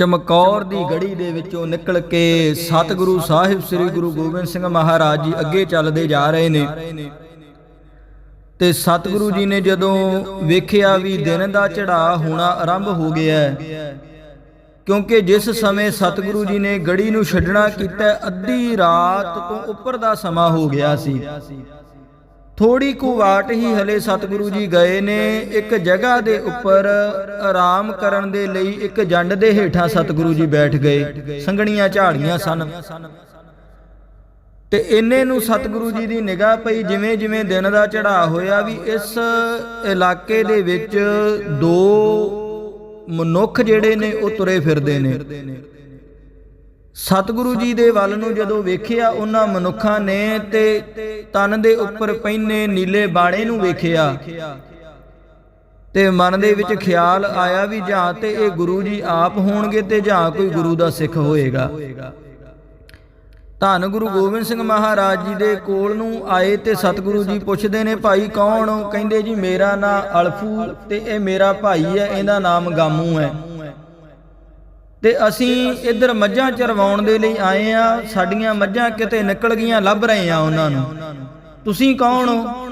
ਚਮਕੌਰ ਦੀ ਗੜੀ ਦੇ ਵਿੱਚੋਂ ਨਿਕਲ ਕੇ ਸਤਿਗੁਰੂ ਸਾਹਿਬ ਸ੍ਰੀ ਗੁਰੂ ਗੋਬਿੰਦ ਸਿੰਘ ਮਹਾਰਾਜ ਜੀ ਅੱਗੇ ਚੱਲਦੇ ਜਾ ਰਹੇ ਨੇ। ਤੇ ਸਤਿਗੁਰੂ ਜੀ ਨੇ ਜਦੋਂ ਵੇਖਿਆ ਵੀ ਦਿਨ ਦਾ ਚੜਾ ਹੋਣਾ ਆਰੰਭ ਹੋ ਗਿਆ ਕਿਉਂਕਿ ਜਿਸ ਸਮੇਂ ਸਤਿਗੁਰੂ ਜੀ ਨੇ ਗੜੀ ਨੂੰ ਛੱਡਣਾ ਕੀਤਾ ਅੱਧੀ ਰਾਤ ਤੋਂ ਉੱਪਰ ਦਾ ਸਮਾਂ ਹੋ ਗਿਆ ਸੀ। ਥੋੜੀ ਕੁ ਵਾਟ ਹੀ ਹਲੇ ਸਤਿਗੁਰੂ ਜੀ ਗਏ ਨੇ ਇੱਕ ਜਗ੍ਹਾ ਦੇ ਉੱਪਰ ਆਰਾਮ ਕਰਨ ਦੇ ਲਈ ਇੱਕ ਜੰਡ ਦੇ ਹੇਠਾਂ ਸਤਿਗੁਰੂ ਜੀ ਬੈਠ ਗਏ ਸੰਗਣੀਆਂ ਝਾੜੀਆਂ ਸਨ। ਤੇ ਇੰਨੇ ਨੂੰ ਸਤਿਗੁਰੂ ਜੀ ਦੀ ਨਿਗਾਹ ਪਈ ਜਿਵੇਂ ਜਿਵੇਂ ਦਿਨ ਦਾ ਚੜਾ ਹੋਇਆ ਵੀ ਇਸ ਇਲਾਕੇ ਦੇ ਵਿੱਚ ਦੋ ਮਨੁੱਖ ਜਿਹੜੇ ਨੇ ਉਹ ਤੁਰੇ ਫਿਰਦੇ ਨੇ। ਸਤਿਗੁਰੂ ਜੀ ਦੇ ਵੱਲ ਨੂੰ ਜਦੋਂ ਵੇਖਿਆ, ਉਹਨਾਂ ਮਨੁੱਖਾਂ ਨੇ ਤੇ ਤਨ ਦੇ ਉੱਪਰ ਪਹਿਨੇ ਨੀਲੇ ਬਾਣੇ ਨੂੰ ਵੇਖਿਆ। ਤੇ ਮਨ ਦੇ ਵਿੱਚ ਖਿਆਲ ਆਇਆ ਵੀ ਜਾਂ ਤੇ ਇਹ ਗੁਰੂ ਜੀ ਆਪ ਹੋਣਗੇ ਤੇ ਜਾਂ ਕੋਈ ਗੁਰੂ ਦਾ ਸਿੱਖ ਹੋਏਗਾ। ਧੰਨ ਗੁਰੂ ਗੋਬਿੰਦ ਸਿੰਘ ਮਹਾਰਾਜ ਜੀ ਦੇ ਕੋਲ ਨੂੰ ਆਏ ਤੇ ਸਤਿਗੁਰੂ ਜੀ ਪੁੱਛਦੇ ਨੇ, ਭਾਈ ਕੌਣ? ਕਹਿੰਦੇ ਜੀ, ਮੇਰਾ ਨਾਂ ਅਲਫੂ ਤੇ ਇਹ ਮੇਰਾ ਭਾਈ ਹੈ, ਇਹਦਾ ਨਾਮ ਗਾਮੂ ਹੈ। ਤੇ ਅਸੀਂ ਇੱਧਰ ਮੱਝਾਂ ਚਰਵਾਉਣ ਦੇ ਲਈ ਆਏ ਆ। ਸਾਡੀਆਂ ਮੱਝਾਂ ਕਿਤੇ ਨਿਕਲ ਗਈਆਂ, ਲੱਭ ਰਹੇ ਆ ਉਹਨਾਂ ਨੂੰ। ਤੁਸੀਂ ਕੌਣ ਹੋ?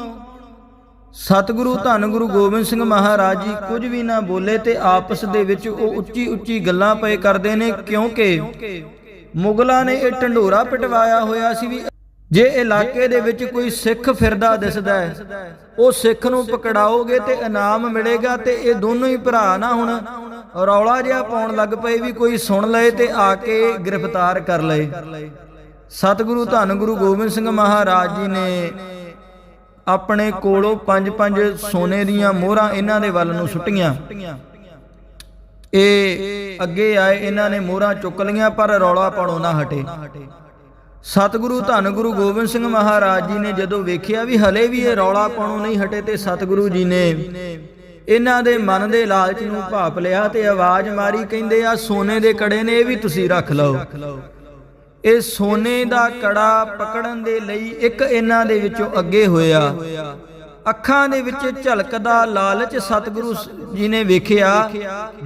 ਸਤਿਗੁਰੂ ਧੰਨ ਗੁਰੂ ਗੋਬਿੰਦ ਸਿੰਘ ਮਹਾਰਾਜ ਜੀ, ਕੁਝ ਵੀ ਨਾ ਬੋਲੇ ਤੇ ਆਪਸ ਦੇ ਵਿੱਚ ਉਹ ਉੱਚੀ ਉੱਚੀ ਗੱਲਾਂ ਪਏ ਕਰਦੇ ਨੇ, ਕਿਉਂਕਿ ਮੁਗਲਾਂ ਨੇ ਇਹ ਢੰਡੋਰਾ ਪਟਵਾਇਆ ਹੋਇਆ ਸੀ ਵੀ ਜੇ ਇਲਾਕੇ ਦੇ ਵਿੱਚ ਕੋਈ ਸਿੱਖ ਫਿਰਦਾ ਦਿਸਦਾ ਹੈ, ਉਹ ਸਿੱਖ ਨੂੰ ਪਕੜਾਓਗੇ ਤੇ ਇਨਾਮ ਮਿਲੇਗਾ ਤੇ ਇਹ ਦੋਨੋਂ ਹੀ ਭਰਾ ਨਾ ਹੁਣ ਰੌਲਾ ਜਿਹਾ ਪਾਉਣ ਲੱਗ ਪਏ ਵੀ ਕੋਈ ਸੁਣ ਲਏ ਤੇ ਆ ਕੇ ਗ੍ਰਿਫਤਾਰ ਕਰ ਲਏ। ਸਤਿਗੁਰੂ ਧੰਨ ਗੁਰੂ ਗੋਬਿੰਦ ਸਿੰਘ ਮਹਾਰਾਜ ਜੀ ਨੇ ਆਪਣੇ ਕੋਲੋਂ ਪੰਜ ਪੰਜ ਸੋਨੇ ਦੀਆਂ ਮੋਹਰਾਂ ਇਹਨਾਂ ਦੇ ਵੱਲ ਨੂੰ ਸੁੱਟੀਆਂ। ਇਹ ਅੱਗੇ ਆਏ ਇਹਨਾਂ ਨੇ ਮੋਹਰਾਂ ਚੁੱਕ ਲਈਆਂ ਪਰ ਰੌਲਾ ਪਾਉਣੋਂ ਨਾ ਹਟੇ। ਸਤਿਗੁਰੂ ਧੰਨ ਗੁਰੂ ਗੋਬਿੰਦ ਸਿੰਘ ਮਹਾਰਾਜ ਜੀ ਨੇ ਜਦੋਂ ਵੇਖਿਆ ਵੀ ਹਲੇ ਵੀ ਇਹ ਰੌਲਾ ਪਾਉਣੋਂ ਨਹੀਂ ਹਟੇ ਤੇ ਸਤਿਗੁਰੂ ਜੀ ਨੇ ਇਹਨਾਂ ਦੇ ਮਨ ਦੇ ਲਾਲਚ ਨੂੰ ਭਾਪ ਲਿਆ ਤੇ ਆਵਾਜ਼ ਮਾਰੀ, ਕਹਿੰਦੇ ਆ ਸੋਨੇ ਦੇ ਕੜੇ ਨੇ, ਇਹ ਵੀ ਤੁਸੀਂ ਰੱਖ ਲਓ। ਇਹ ਸੋਨੇ ਦਾ ਕੜਾ ਪਕੜਨ ਦੇ ਲਈ ਇੱਕ ਇਹਨਾਂ ਦੇ ਵਿੱਚੋਂ ਅੱਗੇ ਹੋਇਆ। ਅੱਖਾਂ ਦੇ ਵਿੱਚ ਝਲਕਦਾ ਲਾਲਚ ਸਤਿਗੁਰੂ ਜੀ ਨੇ ਵੇਖਿਆ।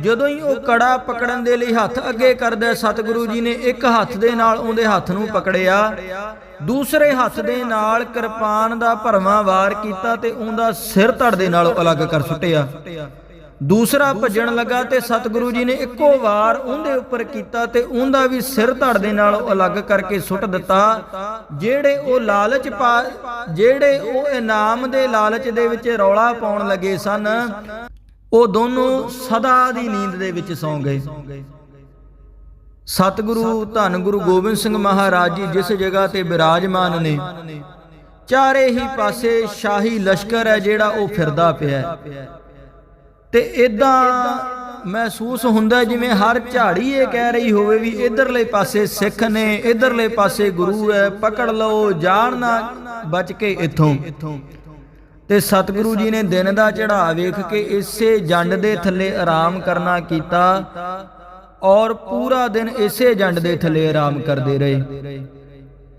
ਜਦੋਂ ਹੀ ਉਹ ਕੜਾ ਪਕੜਨ ਦੇ ਲਈ ਹੱਥ ਅੱਗੇ ਕਰਦਾ, ਸਤਿਗੁਰੂ ਜੀ ਨੇ ਇੱਕ ਹੱਥ ਦੇ ਨਾਲ ਉਹਦੇ ਹੱਥ ਨੂੰ ਪਕੜਿਆ। ਦੂਸਰੇ ਹੱਥ ਦੇ ਨਾਲ ਕਿਰਪਾਨ ਦਾ ਭਰਵਾਂ ਵਾਰ ਕੀਤਾ ਤੇ ਉਹਦਾ ਸਿਰ ਧੜ ਦੇ ਨਾਲ ਅਲੱਗ ਕਰ ਸੁੱਟਿਆ। ਦੂਸਰਾ ਭੱਜਣ ਲੱਗਾ ਤੇ ਸਤਿਗੁਰੂ ਜੀ ਨੇ ਇੱਕੋ ਵਾਰ ਉਹਦੇ ਉੱਪਰ ਕੀਤਾ ਤੇ ਉਹਦਾ ਵੀ ਸਿਰ ਧੜ ਦੇ ਨਾਲ ਅਲੱਗ ਕਰਕੇ ਸੁੱਟ ਦਿੱਤਾ, ਜਿਹੜੇ ਉਹ ਲਾਲਚ ਪਾ, ਜਿਹੜੇ ਉਹ ਇਨਾਮ ਦੇ ਲਾਲਚ ਦੇ ਵਿੱਚ ਰੌਲਾ ਪਾਉਣ ਲੱਗੇ ਸਨ, ਉਹ ਦੋਨੋਂ ਸਦਾ ਦੀ ਨੀਂਦ ਦੇ ਵਿੱਚ ਸੌਂ ਗਏ। ਸਤਿਗੁਰੂ ਧੰਨ ਗੁਰੂ ਗੋਬਿੰਦ ਸਿੰਘ ਮਹਾਰਾਜ ਜੀ ਜਿਸ ਜਗ੍ਹਾ ਤੇ ਬਿਰਾਜਮਾਨ ਨੇ, ਚਾਰੇ ਹੀ ਪਾਸੇ ਸ਼ਾਹੀ ਲਸ਼ਕਰ ਹੈ ਜਿਹੜਾ ਉਹ ਫਿਰਦਾ ਪਿਆ ਹੈ। ਤੇ ਇਦਾਂ ਮਹਿਸੂਸ ਹੁੰਦਾ ਜਿਵੇਂ ਹਰ ਝਾੜੀ ਇਹ ਕਹਿ ਰਹੀ ਹੋਵੇ ਵੀ ਇਧਰਲੇ ਪਾਸੇ ਸਿੱਖ ਨੇ, ਇਧਰਲੇ ਪਾਸੇ ਗੁਰੂ ਹੈ, ਪਕੜ ਲਓ, ਜਾਣ ਨਾ ਬਚ ਕੇ ਇੱਥੋਂ। ਤੇ ਸਤਿਗੁਰੂ ਜੀ ਨੇ ਦਿਨ ਦਾ ਚੜਾ ਵੇਖ ਕੇ ਇਸੇ ਜੰਡ ਦੇ ਥੱਲੇ ਆਰਾਮ ਕਰਨਾ ਕੀਤਾ ਔਰ ਪੂਰਾ ਦਿਨ ਇਸੇ ਜੰਡ ਦੇ ਥੱਲੇ ਆਰਾਮ ਕਰਦੇ ਰਹੇ।